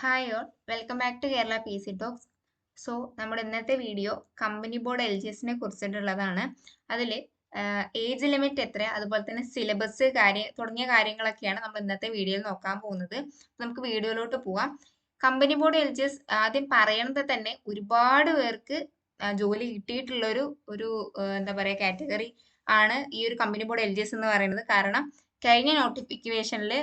Hi all welcome back to Kerala P C talks so നമ്മുടെ ഇന്നത്തെ video company board L G എസിനെ കുറിച്ചിട്ടുള്ളതാണ്. അതിൽ ഏജ് ലിമിറ്റ് എത്ര അതുപോലെ തന്നെ സിലബസ് കാര്യം തുടങ്ങിയ കാര്യങ്ങളൊക്കെയാണ് നമ്മൾ ഇന്നത്തെ വീഡിയോയിൽ നോക്കാൻ പോകുന്നത്. നമുക്ക് വീഡിയോയിലോട്ട് പോവാം. Company board L G S ആദ്യം പറയണത് തന്നെ ഒരുപാട് പേർക്ക് ജോലി കിട്ടിയിട്ടുള്ള ഒരു ഒരു എന്താ പറയുക കാറ്റഗറി ആണ് ഈ ഒരു company board L G S എന്ന് പറയുന്നത്. കാരണം കഴിഞ്ഞ നോട്ടിഫിക്കേഷനിൽ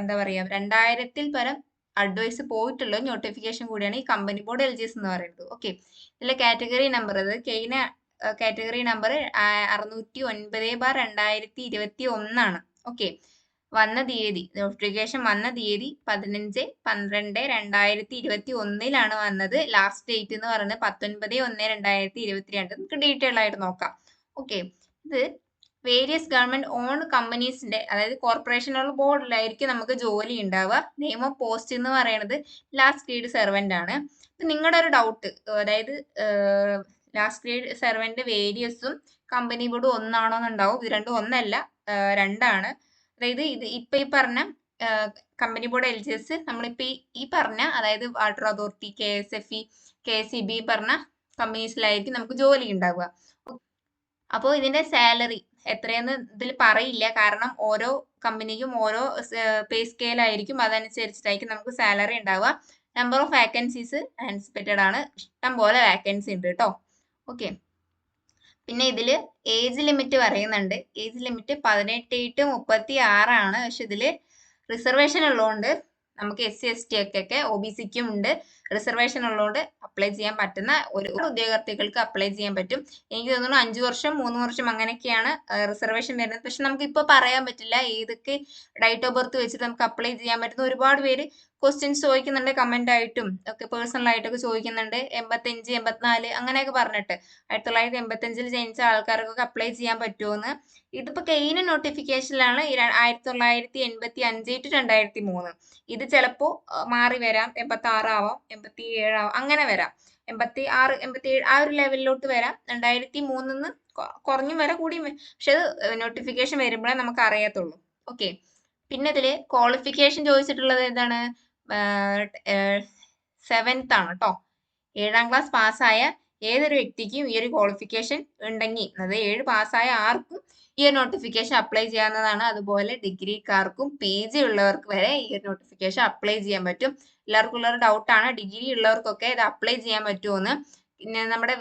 എന്താ പറയുക രണ്ടായിരത്തിൽ പരം അഡ്വൈസ് പോയിട്ടുള്ള നോട്ടിഫിക്കേഷൻ കൂടിയാണ് ഈ company board L G S എന്ന് പറയുന്നത്. ഓക്കെ ഇതിലെ കാറ്റഗറി നമ്പർ അത് കെയിന കാറ്റഗറി നമ്പർ അറുന്നൂറ്റി ഒൻപത് ബാർ രണ്ടായിരത്തി ഇരുപത്തി ഒന്നാണ് ഓക്കെ വന്ന തീയതി നോട്ടിഫിക്കേഷൻ വന്ന തീയതി പതിനഞ്ച് പന്ത്രണ്ട് രണ്ടായിരത്തി ഇരുപത്തി ഒന്നിലാണ് വന്നത്. ലാസ്റ്റ് ഡേറ്റ് എന്ന് പറയുന്നത് പത്തൊൻപത് ഒന്ന് രണ്ടായിരത്തി ഇരുപത്തിരണ്ട് നമുക്ക് ഡീറ്റെയിൽ ആയിട്ട് നോക്കാം. ഓക്കെ ഇത് വേരിയസ് ഗവൺമെന്റ് ഓൺ കമ്പനീസിന്റെ അതായത് കോർപ്പറേഷനുള്ള ബോർഡിലായിരിക്കും നമുക്ക് ജോലി ഉണ്ടാവുക. നെയിം ഓഫ് പോസ്റ്റ് എന്ന് പറയുന്നത് ലാസ്റ്റ് ഗ്രേഡ് സെർവന്റ് ആണ്. നിങ്ങളുടെ ഒരു ഡൗട്ട് അതായത് ലാസ്റ്റ് ഗ്രേഡ് സെർവന്റ് വേരിയസും കമ്പനി ബോർഡ് ഒന്നാണോ എന്നുണ്ടാവും. ഇത് രണ്ടും ഒന്നല്ല രണ്ടാണ്. അതായത് ഇത് ഇപ്പൊ ഈ പറഞ്ഞ company board L G S നമ്മളിപ്പോ ഈ പറഞ്ഞ അതായത് water authority K S F E K C B പറഞ്ഞ കമ്പനീസിലായിരിക്കും നമുക്ക് ജോലി ഉണ്ടാവുക. അപ്പോൾ ഇതിന്റെ സാലറി എത്രയെന്ന് ഇതിൽ പറയില്ല. കാരണം ഓരോ കമ്പനിക്കും ഓരോ പേ സ്കെയിൽ ആയിരിക്കും. അതനുസരിച്ചിട്ടായിരിക്കും നമുക്ക് സാലറി ഉണ്ടാവുക. നമ്പർ ഓഫ് വാക്കൻസീസ് ആൻസിപ്പേറ്റഡ് ആണ്. ഇഷ്ടം പോലെ വാക്കൻസി ഉണ്ട് കേട്ടോ. ഓക്കെ പിന്നെ ഇതിൽ ഏജ് ലിമിറ്റ് പറയുന്നുണ്ട്. ഏജ് ലിമിറ്റ് പതിനെട്ട് ടു മുപ്പത്തി ആറാണ് പക്ഷെ ഇതിൽ റിസർവേഷൻ ഉള്ളതുകൊണ്ട് നമുക്ക് എസ് സി എസ് ടി ഒക്കെ ഒ ബി സിക്കും ഉണ്ട്. റിസർവേഷൻ ഉള്ളതുകൊണ്ട് അപ്ലൈ ചെയ്യാൻ പറ്റുന്ന ഒരു ഉദ്യോഗാർത്ഥികൾക്ക് അപ്ലൈ ചെയ്യാൻ പറ്റും. എനിക്ക് തോന്നുന്നു അഞ്ചു വർഷം മൂന്ന് വർഷം അങ്ങനെയൊക്കെയാണ് റിസർവേഷൻ വരുന്നത്. പക്ഷെ നമുക്ക് ഇപ്പോൾ പറയാൻ പറ്റില്ല. ഏതൊക്കെ ഡേറ്റ് ഓഫ് ബർത്ത് വെച്ചിട്ട് നമുക്ക് അപ്ലൈ ചെയ്യാൻ പറ്റുന്ന ഒരുപാട് പേര് ക്വസ്റ്റ്യൻസ് ചോദിക്കുന്നുണ്ട് കമന്റ് ആയിട്ടും ഒക്കെ പേഴ്സണൽ ആയിട്ടൊക്കെ ചോദിക്കുന്നുണ്ട്. എൺപത്തഞ്ച് എൺപത്തിനാല് അങ്ങനെയൊക്കെ പറഞ്ഞിട്ട്. ആയിരത്തി തൊള്ളായിരത്തി എൺപത്തഞ്ചിൽ ജനിച്ച ആൾക്കാർക്കൊക്കെ അപ്ലൈ ചെയ്യാൻ പറ്റുമെന്ന് ഇതിപ്പോ കെയിന് നോട്ടിഫിക്കേഷനിലാണ് ആയിരത്തി തൊള്ളായിരത്തി എൺപത്തി അഞ്ച് ടു രണ്ടായിരത്തി മൂന്ന്. ഇത് ചിലപ്പോ മാറി വരാം. എൺപത്തി ആറാവാം എൺപത്തി ഏഴാവാം അങ്ങനെ വരാം. എൺപത്തി ആറ് എൺപത്തി ഏഴ് ആ ഒരു ലെവലിലോട്ട് വരാം. രണ്ടായിരത്തി മൂന്നിന്ന് കുറഞ്ഞും വരാം കൂടിയും പക്ഷെ അത് നോട്ടിഫിക്കേഷൻ വരുമ്പോഴേ നമുക്ക് അറിയത്തുള്ളൂ ഓക്കെ പിന്നെ ഇതിൽ ക്വാളിഫിക്കേഷൻ ചോദിച്ചിട്ടുള്ളത് എന്താണ്? സെവൻത്ത് ആണ് കേട്ടോ ഏഴാം ക്ലാസ് പാസ്സായ ഏതൊരു വ്യക്തിക്കും ഈ ഒരു ക്വാളിഫിക്കേഷൻ ഉണ്ടെങ്കിൽ അതായത് ഏഴ് പാസ്സായ ആർക്കും ഈ ഒരു നോട്ടിഫിക്കേഷൻ അപ്ലൈ ചെയ്യാവുന്നതാണ്. അതുപോലെ ഡിഗ്രിക്കാർക്കും പി ജി ഉള്ളവർക്ക് വരെ ഈ ഒരു നോട്ടിഫിക്കേഷൻ അപ്ലൈ ചെയ്യാൻ പറ്റും. എല്ലാവർക്കും ഉള്ളൊരു ഡൗട്ടാണ് ഡിഗ്രി ഉള്ളവർക്കൊക്കെ ഇത് അപ്ലൈ ചെയ്യാൻ പറ്റുമെന്ന് പിന്നെ നമ്മുടെ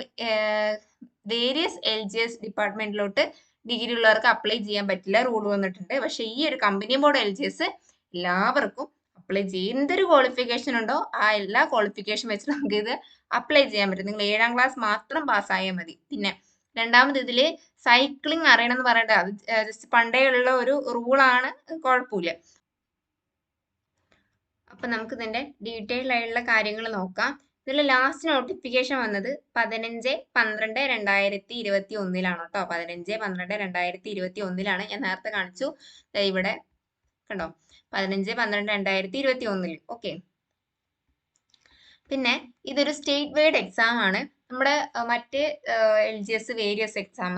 വേരിയസ് എൽ ജി എസ് ഡിപ്പാർട്ട്മെന്റിലോട്ട് ഡിഗ്രി ഉള്ളവർക്ക് അപ്ലൈ ചെയ്യാൻ പറ്റില്ല. റൂൾ വന്നിട്ടുണ്ട്. പക്ഷെ ഈ ഒരു company board L G S എല്ലാവർക്കും അപ്ലൈ ചെയ്യും. എന്തൊരു ക്വാളിഫിക്കേഷൻ ഉണ്ടോ ആ എല്ലാ ക്വാളിഫിക്കേഷൻ വെച്ച് നമുക്ക് ഇത് അപ്ലൈ ചെയ്യാൻ പറ്റും. നിങ്ങൾ ഏഴാം ക്ലാസ് മാത്രം പാസ്സായാൽ മതി. പിന്നെ രണ്ടാമത് ഇതിൽ സൈക്ലിംഗ് അറിയണം എന്ന് പറയണ്ട. അത് ജസ്റ്റ് പണ്ടേ ഉള്ള ഒരു റൂളാണ് കുഴപ്പമില്ല. അപ്പൊ നമുക്ക് ഇതിന്റെ ഡീറ്റെയിൽ ആയിട്ടുള്ള കാര്യങ്ങൾ നോക്കാം. ഇതിൽ ലാസ്റ്റ് നോട്ടിഫിക്കേഷൻ വന്നത് പതിനഞ്ച് പന്ത്രണ്ട് രണ്ടായിരത്തി ഇരുപത്തി ഒന്നിലാണ് കേട്ടോ പതിനഞ്ച് പന്ത്രണ്ട് രണ്ടായിരത്തി ഇരുപത്തി ഒന്നിലാണ്. ഞാൻ നേരത്തെ കാണിച്ചു. ഇവിടെ കണ്ടോ? പതിനഞ്ച് പന്ത്രണ്ട് രണ്ടായിരത്തി ഇരുപത്തി ഒന്നിൽ ഓക്കെ. പിന്നെ ഇതൊരു സ്റ്റേറ്റ് വൈഡ് എക്സാം ആണ്. നമ്മുടെ മറ്റ് L G S various exam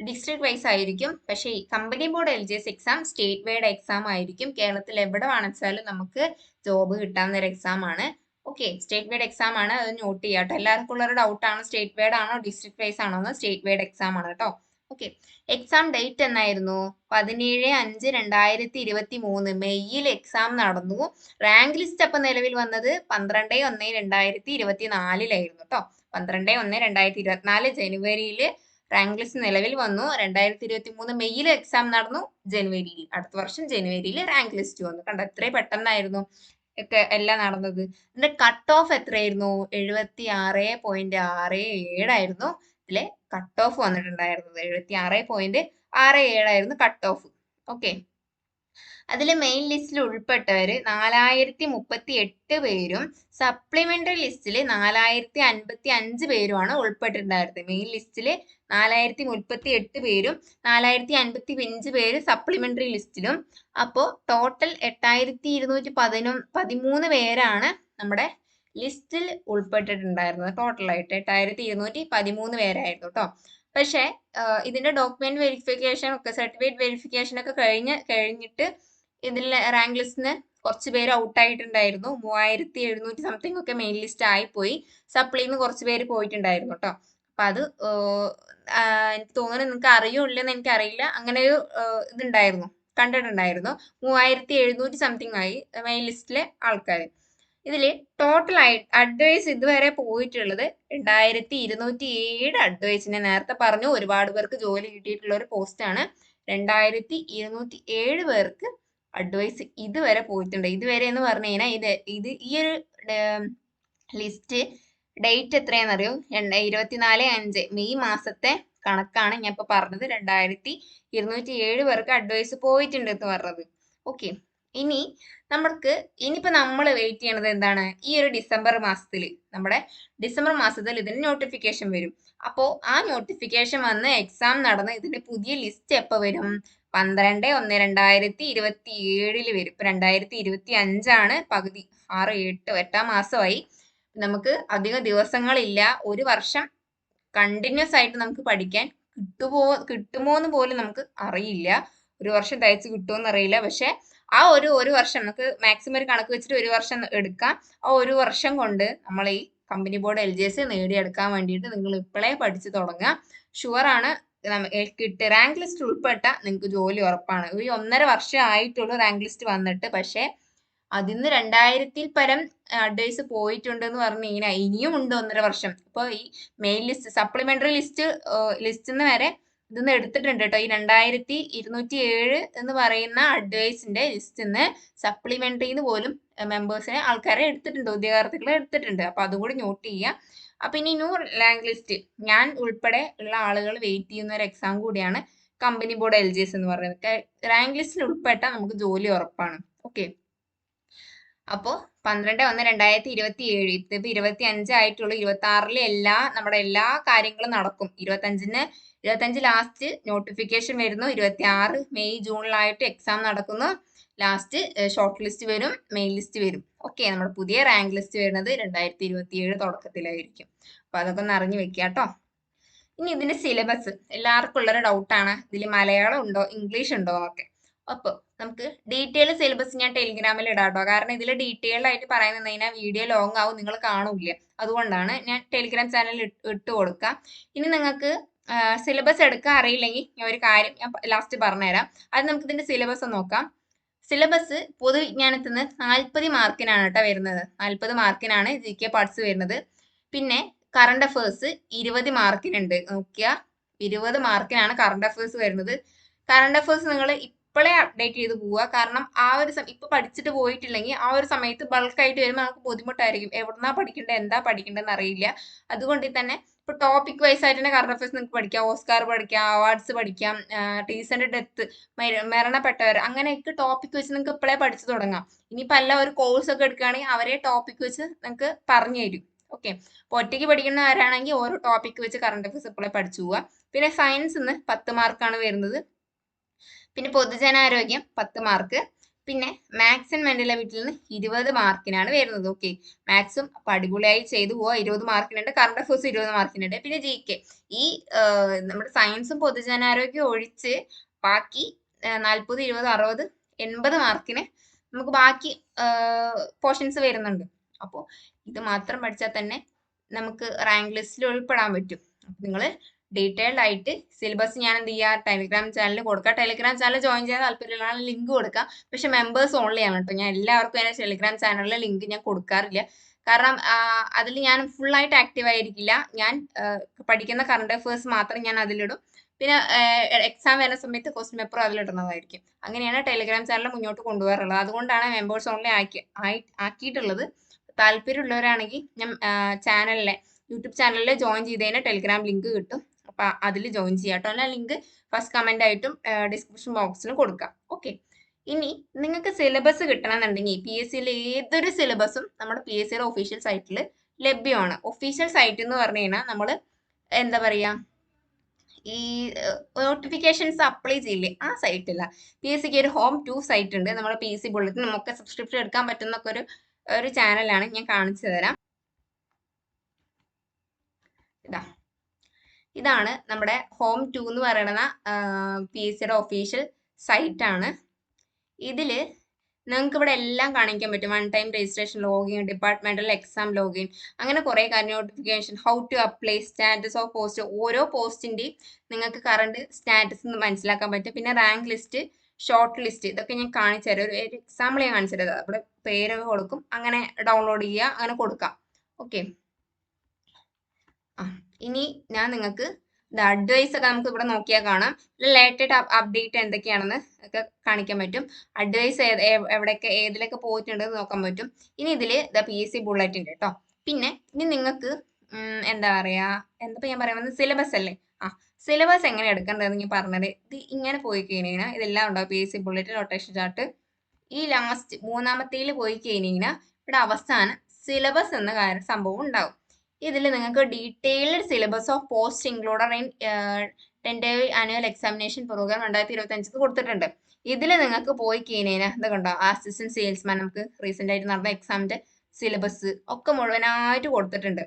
district wise ആയിരിക്കും. പക്ഷേ company board L G S exam state wide exam ആയിരിക്കും. കേരളത്തിൽ എവിടെ വാണിച്ചാലും നമുക്ക് ജോബ് കിട്ടാവുന്ന ഒരു എക്സാം ആണ്. ഓക്കെ സ്റ്റേറ്റ് വൈഡ് എക്സാം ആണ്. അത് നോട്ട് ചെയ്യാം കേട്ടോ. എല്ലാവർക്കും ഉള്ള ഒരു ഡൗട്ട് ആണ്. സ്റ്റേറ്റ് വൈഡ് ആണോ ഡിസ്ട്രിക്ട് വൈസ് ആണോ എന്ന് സ്റ്റേറ്റ് വൈഡ് എക്സാം ആണ് കേട്ടോ. ഓക്കെ എക്സാം ഡേറ്റ് എന്നായിരുന്നു? പതിനേഴ് അഞ്ച് രണ്ടായിരത്തി ഇരുപത്തി മൂന്ന് മെയ്യിൽ എക്സാം നടന്നു. റാങ്ക് ലിസ്റ്റ് അപ്പൊ നിലവിൽ വന്നത് പന്ത്രണ്ട് ഒന്ന് രണ്ടായിരത്തി ഇരുപത്തി നാലിലായിരുന്നു കേട്ടോ പന്ത്രണ്ട് ഒന്ന് രണ്ടായിരത്തി ഇരുപത്തിനാല് ജനുവരിയിൽ റാങ്ക് ലിസ്റ്റ് നിലവിൽ വന്നു. രണ്ടായിരത്തി ഇരുപത്തി മൂന്ന് മെയ്യിൽ എക്സാം നടന്നു. ജനുവരിയിൽ അടുത്ത വർഷം ജനുവരിയിൽ റാങ്ക് ലിസ്റ്റ് വന്നു. കണ്ടോ? എത്രയും പെട്ടെന്നായിരുന്നു ഒക്കെ എല്ലാം നടന്നത്. ഇതിന്റെ കട്ട് ഓഫ് എത്രയായിരുന്നു എഴുപത്തി ആറ് പോയിന്റ് ആറ് ഏഴായിരുന്നു ഇതിലെ കട്ട് ഓഫ് വന്നിട്ടുണ്ടായിരുന്നത് എഴുപത്തി ആറ് പോയിന്റ് ആറ് ഏഴായിരുന്നു കട്ട് ഓഫ് ഓക്കെ അതിൽ മെയിൻ ലിസ്റ്റിൽ ഉൾപ്പെട്ടവർ നാലായിരത്തി മുപ്പത്തി എട്ട് പേരും സപ്ലിമെന്ററി ലിസ്റ്റിൽ നാലായിരത്തി അൻപത്തി അഞ്ച് പേരുമാണ് ഉൾപ്പെട്ടിട്ടുണ്ടായിരുന്നത്. മെയിൻ ലിസ്റ്റിൽ നാലായിരത്തി മുപ്പത്തി എട്ട് പേരും നാലായിരത്തി അൻപത്തി അഞ്ച് പേര് സപ്ലിമെന്ററി ലിസ്റ്റിലും അപ്പോൾ ടോട്ടൽ എട്ടായിരത്തി ഇരുന്നൂറ്റി പതിനൊ പതിമൂന്ന് പേരാണ് നമ്മുടെ ലിസ്റ്റിൽ ഉൾപ്പെട്ടിട്ടുണ്ടായിരുന്നത് ടോട്ടലായിട്ട് എട്ടായിരത്തി ഇരുന്നൂറ്റി പതിമൂന്ന് പേരായിരുന്നു കേട്ടോ പക്ഷേ ഇതിന്റെ ഡോക്യുമെന്റ് വെരിഫിക്കേഷൻ ഒക്കെ സർട്ടിഫിക്കറ്റ് വെരിഫിക്കേഷൻ ഒക്കെ കഴിഞ്ഞ് കഴിഞ്ഞിട്ട് ഇതിൽ റാങ്ക് ലിസ്റ്റിന് കുറച്ച് പേര് ഔട്ട് ആയിട്ടുണ്ടായിരുന്നു. മൂവായിരത്തി എഴുന്നൂറ്റി സംതിങ് ഒക്കെ മെയിൻ ലിസ്റ്റ് ആയിപ്പോയി. സപ്ലിന്ന് കുറച്ച് പേര് പോയിട്ടുണ്ടായിരുന്നു കേട്ടോ അപ്പൊ അത് എനിക്ക് തോന്നുന്നു നിങ്ങൾക്ക് അറിയോ എനിക്ക് അറിയില്ല അങ്ങനെ ഒരു ഇതുണ്ടായിരുന്നു. കണ്ടിട്ടുണ്ടായിരുന്നു. മൂവായിരത്തി എഴുന്നൂറ്റി സംതിങ് ആയി മെയിൻ ലിസ്റ്റിലെ ആൾക്കാർ ഇതിൽ ടോട്ടൽ അഡ്വൈസ് ഇതുവരെ പോയിട്ടുള്ളത് രണ്ടായിരത്തി ഇരുന്നൂറ്റി ഏഴ് അഡ്വൈസിനെ നേരത്തെ പറഞ്ഞു. ഒരുപാട് പേർക്ക് ജോലി കിട്ടിയിട്ടുള്ള ഒരു പോസ്റ്റാണ് രണ്ടായിരത്തി ഇരുന്നൂറ്റി ഏഴ് പേർക്ക് അഡ്വൈസ് ഇതുവരെ പോയിട്ടുണ്ട്. ഇതുവരെ എന്ന് പറഞ്ഞു കഴിഞ്ഞാൽ ഇത് ഇത് ഈ ഒരു ലിസ്റ്റ് ഡേറ്റ് എത്രയാണെന്നറിയോ ഇരുപത്തിനാല് അഞ്ച്. മെയ് മാസത്തെ കണക്കാണ് ഞാൻ ഇപ്പൊ പറഞ്ഞത്. രണ്ടായിരത്തി ഇരുന്നൂറ്റി ഏഴ് പേർക്ക് അഡ്വൈസ് പോയിട്ടുണ്ട് എന്ന് പറഞ്ഞത്. ഓക്കെ ഇനി നമ്മൾക്ക് ഇനിയിപ്പോൾ നമ്മൾ വെയിറ്റ് ചെയ്യണത് എന്താണ്? ഈ ഒരു ഡിസംബർ മാസത്തിൽ നമ്മുടെ ഡിസംബർ മാസത്തിൽ ഇതിന് നോട്ടിഫിക്കേഷൻ വരും. അപ്പോൾ ആ നോട്ടിഫിക്കേഷൻ വന്ന് എക്സാം നടന്ന് ഇതിന്റെ പുതിയ ലിസ്റ്റ് എപ്പോൾ വരും? പന്ത്രണ്ട് ഒന്ന് രണ്ടായിരത്തി ഇരുപത്തി ഏഴിൽ വരും. ഇപ്പം രണ്ടായിരത്തി ഇരുപത്തി അഞ്ചാണ് പകുതി. ആറ് എട്ട് എട്ടാം മാസമായി. നമുക്ക് അധിക ദിവസങ്ങളില്ല. ഒരു വർഷം കണ്ടിന്യൂസ് ആയിട്ട് നമുക്ക് പഠിക്കാൻ കിട്ടുമോ കിട്ടുമോ എന്ന് പോലും നമുക്ക് അറിയില്ല. ഒരു വർഷം തയ്ച്ച് കിട്ടുമോ എന്നറിയില്ല പക്ഷെ ആ ഒരു ഒരു വർഷം നമുക്ക് മാക്സിമം ഒരു കണക്ക് വെച്ചിട്ട് ഒരു വർഷം എടുക്കാം. ആ ഒരു വർഷം കൊണ്ട് നമ്മൾ ഈ company board L G S നേടിയെടുക്കാൻ വേണ്ടിയിട്ട് നിങ്ങൾ ഇപ്പോഴേ പഠിച്ചു തുടങ്ങുക. ഷുവർ ആണ്. കിട്ടുക റാങ്ക് ലിസ്റ്റ് ഉൾപ്പെട്ട നിങ്ങൾക്ക് ജോലി ഉറപ്പാണ്. ഈ ഒന്നര വർഷം ആയിട്ടുള്ളൂ റാങ്ക് ലിസ്റ്റ് വന്നിട്ട്. പക്ഷേ അതിന്ന് രണ്ടായിരത്തിൽ പരം അഡ്വൈസ് പോയിട്ടുണ്ടെന്ന് പറഞ്ഞു കഴിഞ്ഞാൽ ഇനിയും ഉണ്ട് ഒന്നര വർഷം. ഇപ്പോൾ ഈ മെയിൻ ലിസ്റ്റ് സപ്ലിമെന്ററി ലിസ്റ്റ് ലിസ്റ്റിൽ നിന്ന് വരെ ഇതൊന്ന് എടുത്തിട്ടുണ്ട് കേട്ടോ. ഈ രണ്ടായിരത്തി ഇരുന്നൂറ്റി ഏഴ് എന്ന് പറയുന്ന അഡ്വൈസിന്റെ ലിസ്റ്റിൽ നിന്ന് സപ്ലിമെന്ററിന്ന് പോലും മെമ്പേഴ്സിനെ ആൾക്കാരെ എടുത്തിട്ടുണ്ട് ഉദ്യോഗാർത്ഥികളെ എടുത്തിട്ടുണ്ട്. അപ്പൊ അതും കൂടി നോട്ട് ചെയ്യുക അപ്പൊ ഇനി ന്യൂ ലാംഗ് ലിസ്റ്റ് ഞാൻ ഉൾപ്പെടെ ഉള്ള ആളുകൾ വെയിറ്റ് ചെയ്യുന്ന ഒരു എക്സാം കൂടിയാണ് company board L G S എന്ന് പറയുന്നത്. റാങ്ക് ലിസ്റ്റിൽ ഉൾപ്പെട്ട നമുക്ക് ജോലി ഉറപ്പാണ്. ഓക്കെ അപ്പോ പന്ത്രണ്ട് ഒന്ന് രണ്ടായിരത്തി ഇരുപത്തി ഏഴ് ഇതിപ്പോ ഇരുപത്തി അഞ്ചായിട്ടുള്ളൂ ഇരുപത്തി ആറിൽ എല്ലാ നമ്മുടെ എല്ലാ കാര്യങ്ങളും നടക്കും. ഇരുപത്തി അഞ്ചിന് ഇരുപത്തി അഞ്ച് ലാസ്റ്റ് നോട്ടിഫിക്കേഷൻ വരുന്നു. ഇരുപത്തി ആറ് മെയ് ജൂണിലായിട്ട് എക്സാം നടക്കുന്നു. ലാസ്റ്റ് ഷോർട്ട് ലിസ്റ്റ് വരും. മെയിൻ ലിസ്റ്റ് വരും. ഓക്കെ നമ്മുടെ പുതിയ റാങ്ക് ലിസ്റ്റ് വരുന്നത് രണ്ടായിരത്തി ഇരുപത്തി ഏഴ് തുടക്കത്തിലായിരിക്കും. അപ്പൊ അതൊക്കെ ഒന്ന് അറിഞ്ഞു വെക്കുക കേട്ടോ. ഇനി ഇതിന്റെ സിലബസ് എല്ലാവർക്കും ഉള്ളൊരു ഡൗട്ടാണ് ഇതിൽ മലയാളം ഉണ്ടോ ഇംഗ്ലീഷ് ഉണ്ടോ എന്നൊക്കെ. അപ്പോൾ നമുക്ക് ഡീറ്റെയിൽ സിലബസ് ഞാൻ ടെലിഗ്രാമിൽ ഇടാട്ടോ. കാരണം ഇതിൽ ഡീറ്റെയിൽഡ് ആയിട്ട് പറയുന്നത് കഴിഞ്ഞാൽ വീഡിയോ ലോങ് ആവും നിങ്ങൾ കാണൂല അതുകൊണ്ടാണ് ഞാൻ ടെലിഗ്രാം ചാനലിൽ ഇട്ട് കൊടുക്കാം. ഇനി നിങ്ങൾക്ക് സിലബസ് എടുക്കാൻ അറിയില്ലെങ്കിൽ ഞാൻ ഒരു കാര്യം ഞാൻ ലാസ്റ്റ് പറഞ്ഞുതരാം. അത് നമുക്ക് ഇതിന്റെ സിലബസ് നോക്കാം. സിലബസ് പൊതുവിജ്ഞാനത്തിൽ നിന്ന് നാൽപ്പത് മാർക്കിനാണ് കേട്ടോ വരുന്നത്. നാൽപ്പത് മാർക്കിനാണ് ജി കെ പാർട്സ് വരുന്നത്. പിന്നെ കറണ്ട് അഫേഴ്സ് ഇരുപത് മാർക്കിനുണ്ട് നോക്കിയാൽ ഇരുപത് മാർക്കിനാണ് കറണ്ട് അഫേഴ്സ് വരുന്നത്. കറണ്ട് അഫേഴ്സ് നിങ്ങൾ ഇപ്പോഴേ അപ്ഡേറ്റ് ചെയ്ത് പോവുക കാരണം ആ ഒരു ഇപ്പൊ പഠിച്ചിട്ട് പോയിട്ടില്ലെങ്കിൽ ആ ഒരു സമയത്ത് ബൾക്കായിട്ട് വരുമ്പോൾ നമുക്ക് ബുദ്ധിമുട്ടായിരിക്കും. എവിടുന്നാ പഠിക്കേണ്ടത് എന്താ പഠിക്കേണ്ടതെന്ന് അറിയില്ല. അതുകൊണ്ട് തന്നെ ഇപ്പൊ ടോപ്പിക് വൈസ് ആയിട്ട് തന്നെ കറണ്ട് അഫയേഴ്സ് നിങ്ങൾക്ക് പഠിക്കാം. ഓസ്കാർ പഠിക്കാം അവാർഡ്സ് പഠിക്കാം ടീച്ചറിന്റെ ഡെത്ത് മരണപ്പെട്ടവർ അങ്ങനെയൊക്കെ ടോപ്പിക് വെച്ച് നിങ്ങൾക്ക് ഇപ്പോഴേ പഠിച്ചു തുടങ്ങാം. ഇനിയിപ്പോ എല്ലാം ഒരു കോഴ്സ് ഒക്കെ എടുക്കുകയാണെങ്കിൽ അവരെ ടോപ്പിക് വെച്ച് നിങ്ങൾക്ക് പറഞ്ഞു തരും. ഓക്കെ അപ്പോൾ ഒറ്റയ്ക്ക് പഠിക്കുന്നവരാണെങ്കിൽ ഓരോ ടോപ്പിക് വെച്ച് കറണ്ട് അഫയേഴ്സ് ഇപ്പോഴേ പഠിച്ചു പോവുക പിന്നെ സയൻസ് ഇന്ന് പത്ത് മാർക്കാണ് വരുന്നത്. പിന്നെ പൊതുജനാരോഗ്യം പത്ത് മാർക്ക് പിന്നെ മാത്സ് ആൻഡ് മെന്റൽ വീട്ടിൽ നിന്ന് ഇരുപത് മാർക്കിനാണ് വരുന്നത്. ഓക്കെ മാത്സും അടിപൊളിയായി ചെയ്തു പോവാ. ഇരുപത് മാർക്കിനുണ്ട് കറണ്ട് അഫേഴ്സ് ഇരുപത് മാർക്കിനുണ്ട് പിന്നെ ജി കെ ഈ നമ്മുടെ സയൻസും പൊതുജനാരോഗ്യം ഒഴിച്ച് ബാക്കി നാൽപ്പത് ഇരുപത് അറുപത് എൺപത് മാർക്കിന് നമുക്ക് ബാക്കി പോർഷൻസ് വരുന്നുണ്ട്. അപ്പോൾ ഇത് മാത്രം പഠിച്ചാൽ തന്നെ നമുക്ക് റാങ്ക് ലിസ്റ്റിൽ ഉൾപ്പെടാൻ പറ്റും. നിങ്ങൾ ഡീറ്റെയിൽഡ് ആയിട്ട് സിലബസ് ഞാൻ എന്ത് ചെയ്യുക ടെലിഗ്രാം ചാനലിൽ കൊടുക്കുക ടെലിഗ്രാം ചാനൽ ജോയിൻ ചെയ്യാൻ താല്പര്യമുള്ള ലിങ്ക് കൊടുക്കാം. പക്ഷെ മെമ്പേഴ്സ് ഓൺലി ആണ് കേട്ടോ ഞാൻ എല്ലാവർക്കും എന്റെ ടെലിഗ്രാം ചാനലിലെ ലിങ്ക് ഞാൻ കൊടുക്കാറില്ല. കാരണം അതിൽ ഞാൻ ഫുൾ ആയിട്ട് ആക്റ്റീവ് ആയിരിക്കില്ല. ഞാൻ പഠിക്കുന്ന കറണ്ട് അഫേഴ്സ് മാത്രം ഞാൻ അതിലിടും. പിന്നെ എക്സാം വരുന്ന സമയത്ത് ക്വസ്റ്റ്യൻ പേപ്പർ അതിലിടുന്നതായിരിക്കും. അങ്ങനെയാണ് ടെലിഗ്രാം ചാനൽ മുന്നോട്ട് കൊണ്ടുപോകാറുള്ളത് അതുകൊണ്ടാണ് മെമ്പേഴ്സ് ഓൺലി ആക്കി ആക്കിയിട്ടുള്ളത്. താല്പര്യമുള്ളവരാണെങ്കിൽ ഞാൻ ചാനലിലെ യൂട്യൂബ് ചാനലിൽ ജോയിൻ ചെയ്തതിന് ടെലിഗ്രാം ലിങ്ക് കിട്ടും. അപ്പൊ അതിൽ ജോയിൻ ചെയ്യാം കേട്ടോ അല്ല ലിങ്ക് ഫസ്റ്റ് കമന്റ് ആയിട്ടും ഡിസ്ക്രിപ്ഷൻ ബോക്സിലും കൊടുക്കാം. ഓക്കെ ഇനി നിങ്ങൾക്ക് സിലബസ് കിട്ടണമെന്നുണ്ടെങ്കിൽ പി എസ് സിയിലെ ഏതൊരു സിലബസും നമ്മുടെ പി എസ് സിയുടെ ഒഫീഷ്യൽ സൈറ്റിൽ ലഭ്യമാണ്. ഒഫീഷ്യൽ സൈറ്റ് എന്ന് പറഞ്ഞു കഴിഞ്ഞാൽ നമ്മൾ എന്താ പറയാ? ഈ നോട്ടിഫിക്കേഷൻസ് അപ്ലൈ ചെയ്യില്ലേ ആ സൈറ്റില്ല പി എസ് സിക്ക് ഒരു ഹോം ടു സൈറ്റ് ഉണ്ട്. നമ്മുടെ പി എസ് സി ബുള്ളറ്റിൻ നമുക്ക് സബ്സ്ക്രിപ്ഷൻ എടുക്കാൻ പറ്റുന്ന ഒരു ഒരു ചാനലാണ് ഞാൻ കാണിച്ചു തരാം. ഇതാ. ഇതാണ് നമ്മുടെ ഹോം ടു എന്ന് പറയുന്ന പി എസ് സിയുടെ ഒഫീഷ്യൽ സൈറ്റ് ആണ്. ഇതിൽ നിങ്ങൾക്ക് ഇവിടെ എല്ലാം കാണിക്കാൻ പറ്റും. One time registration login departmental exam login അങ്ങനെ കുറേ കാര്യം notification how to apply status of post ഓരോ പോസ്റ്റിന്റെയും നിങ്ങൾക്ക് കറണ്ട് സ്റ്റാറ്റസ് എന്ന് മനസ്സിലാക്കാൻ പറ്റും. പിന്നെ റാങ്ക് ലിസ്റ്റ് ഷോർട്ട് ലിസ്റ്റ് ഇതൊക്കെ ഞാൻ കാണിച്ചു തരാം. ഒരു എക്സാമ്പിൾ ഞാൻ കാണിച്ചു തരാം. അവിടെ പേരൊക്കെ കൊടുക്കും. അങ്ങനെ ഡൗൺലോഡ് ചെയ്യുക അങ്ങനെ കൊടുക്കാം. ഓക്കെ ആ. ഇനി ഞാൻ നിങ്ങൾക്ക് അഡ്വൈസ് ഒക്കെ നമുക്ക് ഇവിടെ നോക്കിയാൽ കാണാം. ലേറ്റഡ് അപ്ഡേറ്റ് എന്തൊക്കെയാണെന്ന് ഒക്കെ കാണിക്കാൻ പറ്റും. അഡ്വൈസ് എവിടെയൊക്കെ ഏതിലൊക്കെ പോയിട്ടുണ്ടെന്ന് നോക്കാൻ പറ്റും. ഇനി ഇതിൽ the P S C bullet ഉണ്ട് കേട്ടോ. പിന്നെ ഇനി നിങ്ങൾക്ക് എന്താ പറയാ എന്താ ഞാൻ വന്നത്? സിലബസ് അല്ലേ? ആ സിലബസ് എങ്ങനെ എടുക്കേണ്ടതെന്ന് ഞാൻ പറഞ്ഞത്. ഇത് ഇങ്ങനെ പോയി കഴിഞ്ഞാൽ ഇതെല്ലാം ഉണ്ടാവും P S C bullet rotation chart ഈ ലാസ്റ്റ് മൂന്നാമത്തേൽ പോയി കഴിഞ്ഞാൽ ഇവിടെ അവസാനം സിലബസ് എന്ന കാര്യം സംഭവം ഉണ്ടാവും. ഇതിൽ നിങ്ങൾക്ക് detailed syllabus of post included in tentative annual examination programme രണ്ടായിരത്തി ഇരുപത്തി അഞ്ചിൽ കൊടുത്തിട്ടുണ്ട്. ഇതിൽ നിങ്ങൾക്ക് പോയി കഴിഞ്ഞാൽ ഇത് കണ്ടോ അസിസ്റ്റന്റ് സെയിൽസ്മാൻ നമുക്ക് റീസെന്റ് ആയിട്ട് നടന്ന എക്സാമിന്റെ സിലബസ് ഒക്കെ മുഴുവനായിട്ട് കൊടുത്തിട്ടുണ്ട്.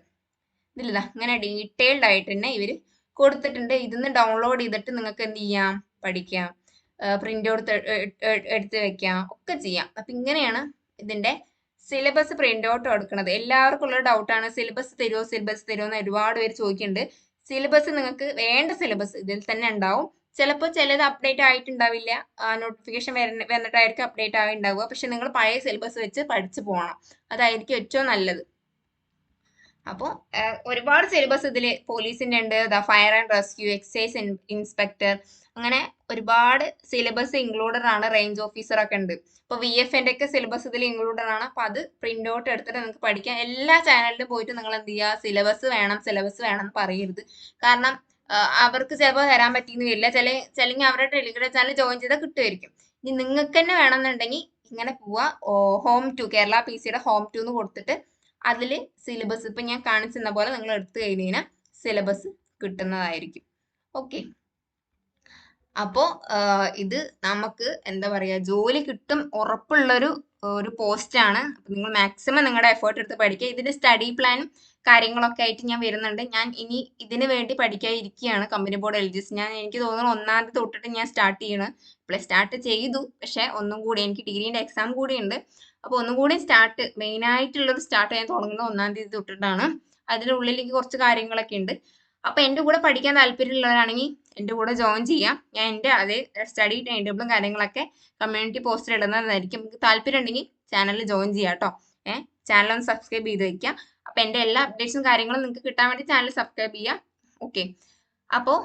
ഇതിലിതാ ഇങ്ങനെ ഡീറ്റെയിൽഡ് ആയിട്ട് തന്നെ ഇവർ കൊടുത്തിട്ടുണ്ട്. ഇതിന്ന് ഡൗൺലോഡ് ചെയ്തിട്ട് നിങ്ങൾക്ക് എന്ത് ചെയ്യാം? പഠിക്കാം. പ്രിന്റ് എടുത്ത് എടുത്ത് വെക്കാം. ഒക്കെ ചെയ്യാം. അപ്പൊ ഇങ്ങനെയാണ് ഇതിന്റെ സിലബസ് പ്രിന്റ് ഔട്ട് എടുക്കുന്നത് എല്ലാവർക്കും ഉള്ള ഡൗട്ടാണ് സിലബസ് തരുമോ സിലബസ് തരുമോ എന്ന് ഒരുപാട് പേര് ചോദിക്കുന്നുണ്ട് സിലബസ് നിങ്ങൾക്ക് വേണ്ട സിലബസ് ഇതിൽ തന്നെ ഉണ്ടാവും. ചിലപ്പോൾ ചിലത് അപ്ഡേറ്റ് ആയിട്ടുണ്ടാവില്ല. നോട്ടിഫിക്കേഷൻ വരുന്ന വന്നിട്ടായിരിക്കും അപ്ഡേറ്റ് ആയി ഉണ്ടാവുക പക്ഷെ നിങ്ങൾ പഴയ സിലബസ് വെച്ച് പഠിച്ചു പോകണം അതായിരിക്കും ഏറ്റവും നല്ലത്. അപ്പോൾ ഒരുപാട് സിലബസ് ഇതിൽ പോലീസിന്റെ ഉണ്ട്. Fire and rescue excise inspector അങ്ങനെ ഒരുപാട് സിലബസ് ഇൻക്ലൂഡഡ് ആണ് റേഞ്ച് ഓഫീസർ ഒക്കെ ഉണ്ട്. ഇപ്പൊ വി എഫ് എന്റെ ഒക്കെ സിലബസ് ഇതിൽ ഇൻക്ലൂഡഡ് ആണ്. അപ്പൊ അത് പ്രിന്റ് ഔട്ട് എടുത്തിട്ട് നിങ്ങൾക്ക് പഠിക്കാം. എല്ലാ ചാനലിലും പോയിട്ട് നിങ്ങൾ എന്ത് ചെയ്യുക? സിലബസ് വേണം സിലബസ് വേണം എന്ന് പറയരുത്. കാരണം അവർക്ക് ചിലപ്പോൾ തരാൻ പറ്റിയെന്ന് വരില്ല. ചില ചിലങ്കിൽ അവരുടെ ടെലിഗ്രാം ചാനൽ ജോയിൻ ചെയ്താൽ കിട്ടുമായിരിക്കും. ഇനി നിങ്ങൾക്ക് തന്നെ വേണമെന്നുണ്ടെങ്കിൽ ഇങ്ങനെ പോവാ. ഹോം ടു കേരള പി സിയുടെ ഹോം ടു എന്ന് കൊടുത്തിട്ട് അതിൽ സിലബസ് ഇപ്പം ഞാൻ കാണിച്ചെന്ന പോലെ നിങ്ങൾ എടുത്തു കഴിഞ്ഞ് കഴിഞ്ഞാൽ സിലബസ് കിട്ടുന്നതായിരിക്കും. ഓക്കെ അപ്പോൾ ഇത് നമുക്ക് എന്താ പറയുക ജോലി കിട്ടും ഉറപ്പുള്ളൊരു ഒരു പോസ്റ്റാണ് അപ്പം നിങ്ങൾ മാക്സിമം നിങ്ങളുടെ എഫേർട്ട് എടുത്ത് പഠിക്കുക. ഇതിന്റെ സ്റ്റഡി പ്ലാനും കാര്യങ്ങളൊക്കെ ആയിട്ട് ഞാൻ വരുന്നുണ്ട്. ഞാൻ ഇനി ഇതിന് വേണ്ടി പഠിക്കാതിരിക്കുകയാണ് കമ്പനി ബോർഡ് എൽ ഞാൻ എനിക്ക് തോന്നുന്നു ഒന്നാം തീയതി തൊട്ടിട്ട് ഞാൻ സ്റ്റാർട്ട് ചെയ്യണം. പ്ലസ് സ്റ്റാർട്ട് ചെയ്തു. പക്ഷേ ഒന്നും കൂടി എനിക്ക് ഡിഗ്രീന്റെ എക്സാം കൂടിയുണ്ട് അപ്പോൾ ഒന്നും കൂടി സ്റ്റാർട്ട് മെയിൻ മെയിനായിട്ടുള്ളൊരു സ്റ്റാർട്ട് ഞാൻ തുടങ്ങുന്നത് ഒന്നാം തീയതി തൊട്ടിട്ടാണ്. അതിനുള്ളിലേക്ക് കുറച്ച് കാര്യങ്ങളൊക്കെ ഉണ്ട്. അപ്പോൾ എന്റെ കൂടെ പഠിക്കാൻ താല്പര്യമുള്ളവരാണെങ്കിൽ എന്റെ കൂടെ ജോയിൻ ചെയ്യാം. ഞാൻ എന്റെ അതേ സ്റ്റഡി ടൈം ടേബിളും കാര്യങ്ങളൊക്കെ കമ്മ്യൂണിറ്റി പോസ്റ്റർ ഇടുന്നതായിരിക്കും. നിങ്ങൾക്ക് താല്പര്യം ഉണ്ടെങ്കിൽ ചാനലിൽ ജോയിൻ ചെയ്യാം കേട്ടോ ഏഹ് ചാനൽ ഒന്ന് സബ്സ്ക്രൈബ് ചെയ്ത് വെക്കാം അപ്പോൾ എന്റെ എല്ലാ അപ്ഡേറ്റ്സും കാര്യങ്ങളും നിങ്ങൾക്ക് കിട്ടാൻ വേണ്ടി ചാനൽ സബ്സ്ക്രൈബ് ചെയ്യുക. ഓക്കെ അപ്പോൾ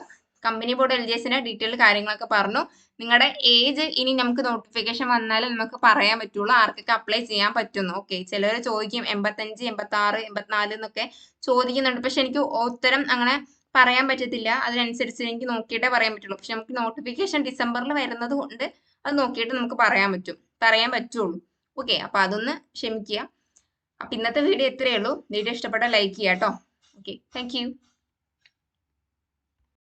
കമ്പനി ബോർഡ് എൽ ജി എസിന്റെ ഡീറ്റെയിൽ കാര്യങ്ങളൊക്കെ പറഞ്ഞു. നിങ്ങളുടെ ഏജ് ഇനി നമുക്ക് നോട്ടിഫിക്കേഷൻ വന്നാലും നമുക്ക് പറയാൻ പറ്റുള്ളൂ ആർക്കൊക്കെ അപ്ലൈ ചെയ്യാൻ പറ്റുന്നു. ഓക്കെ ചിലർ ചോദിക്കും എൺപത്തഞ്ച് എൺപത്തി ആറ് എൺപത്തിനാല് എന്നൊക്കെ ചോദിക്കുന്നുണ്ട്. പക്ഷെ എനിക്ക് ഉത്തരം അങ്ങനെ പറയാൻ പറ്റത്തില്ല. അതിനനുസരിച്ച് എനിക്ക് നോക്കിയിട്ടേ പറയാൻ പറ്റുള്ളൂ. പക്ഷെ നമുക്ക് നോട്ടിഫിക്കേഷൻ ഡിസംബറിൽ വരുന്നത് കൊണ്ട് അത് നോക്കിയിട്ട് നമുക്ക് പറയാൻ പറ്റും. പറയാൻ പറ്റുള്ളൂ. ഓക്കെ അപ്പൊ അതൊന്ന് ക്ഷമിക്കുക. അപ്പൊ ഇന്നത്തെ വീഡിയോ ഇത്രയേ ഉള്ളൂ. വീഡിയോ ഇഷ്ടപ്പെട്ട ലൈക്ക് ചെയ്യാം കേട്ടോ ഓക്കെ താങ്ക്